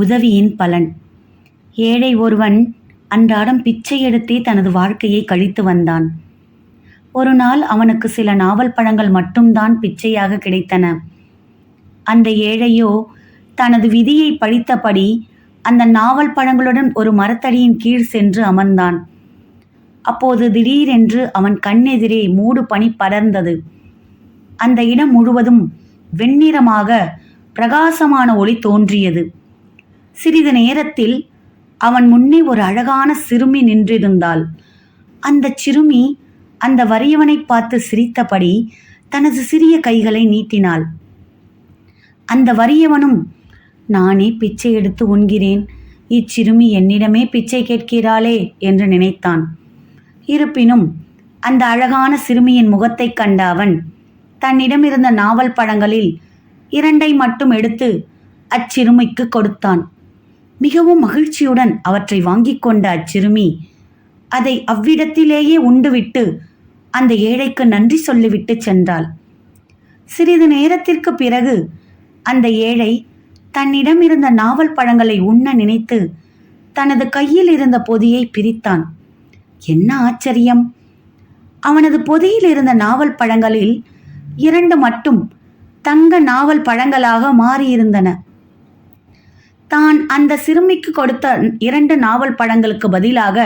உதவியின் பலன். ஏழை ஒருவன் அன்றாடம் பிச்சை எடுத்தே தனது வாழ்க்கையை கழித்து வந்தான். ஒரு நாள் அவனுக்கு சில நாவல் பழங்கள் மட்டும்தான் பிச்சையாக கிடைத்தன. அந்த ஏழையோ தனது விதியை பழித்தபடி அந்த நாவல் பழங்களுடன் ஒரு மரத்தடியின் கீழ் சென்று அமர்ந்தான். அப்போது திடீரென்று அவன் கண்ணெதிரே மூடு பனி படர்ந்தது. அந்த இடம் முழுவதும் வெண்ணிறமாக பிரகாசமான ஒளி தோன்றியது. சிறிது நேரத்தில் அவன் முன்னே ஒரு அழகான சிறுமி நின்றிருந்தாள். அந்த சிறுமி அந்த வறியவனை பார்த்து சிரித்தபடி தனது சிறிய கைகளை நீட்டினாள். அந்த வறியவனும் நானே பிச்சை எடுத்து உண்கிறேன். இச்சிறுமி என்னிடமே பிச்சை கேட்கிறாளே என்று நினைத்தான். இருப்பினும் அந்த அழகான சிறுமியின் முகத்தைக் கண்ட அவன் தன்னிடமிருந்த நாவல் படங்களில் இரண்டை மட்டும் எடுத்து அச்சிறுமிக்கு கொடுத்தான். மிகவும் மகிழ்ச்சியுடன் அவற்றை வாங்கிக் கொண்ட அச்சிறுமி அதை அவ்விடத்திலேயே உண்டுவிட்டு அந்த ஏழைக்கு நன்றி சொல்லிவிட்டு சென்றாள். சிறிது நேரத்திற்கு பிறகு அந்த ஏழை தன்னிடம் இருந்த நாவல் பழங்களை உண்ண நினைத்து தனது கையில் இருந்த பொதியை பிரித்தான். என்ன ஆச்சரியம்! அவனது பொதியில் இருந்த நாவல் பழங்களில் இரண்டு மட்டும் தங்க நாவல் பழங்களாக மாறியிருந்தன. தான் அந்த சிறுமிக்கு கொடுத்த இரண்டு நாவல் பழங்களுக்கு பதிலாக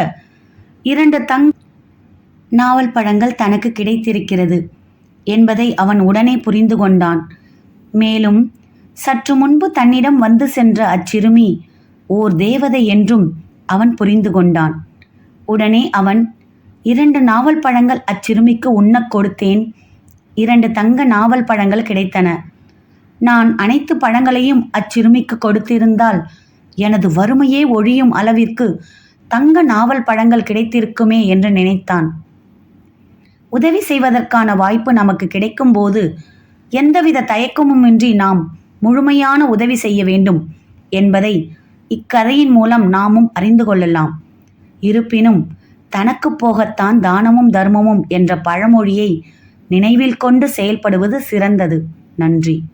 இரண்டு தங் நாவல் பழங்கள் தனக்கு கிடைத்திருக்கிறது என்பதை அவன் உடனே புரிந்து கொண்டான். மேலும் சற்று முன்பு தன்னிடம் வந்து சென்ற அச்சிறுமி ஓர் தேவதை என்றும் அவன் புரிந்து கொண்டான். உடனே அவன் இரண்டு நாவல் பழங்கள் அச்சிறுமிக்கு உண்ணக் கொடுத்தேன் இரண்டு தங்க நாவல் பழங்கள் கிடைத்தன. நான் அனைத்து பழங்களையும் அச்சிறுமிக்கு கொடுத்திருந்தால் எனது வறுமையே ஒழியும் அளவிற்கு தங்க நாவல் பழங்கள் கிடைத்திருக்குமே என்று நினைத்தான். உதவி செய்வதற்கான வாய்ப்பு நமக்கு கிடைக்கும்போது எந்தவித தயக்கமுமின்றி நாம் முழுமையான உதவி செய்ய வேண்டும் என்பதை இக்கதையின் மூலம் நாமும் அறிந்து கொள்ளலாம். இருப்பினும் தனக்கு போகத்தான் தானமும் தர்மமும் என்ற பழமொழியை நினைவில் கொண்டு செயல்படுவது சிறந்தது. நன்றி.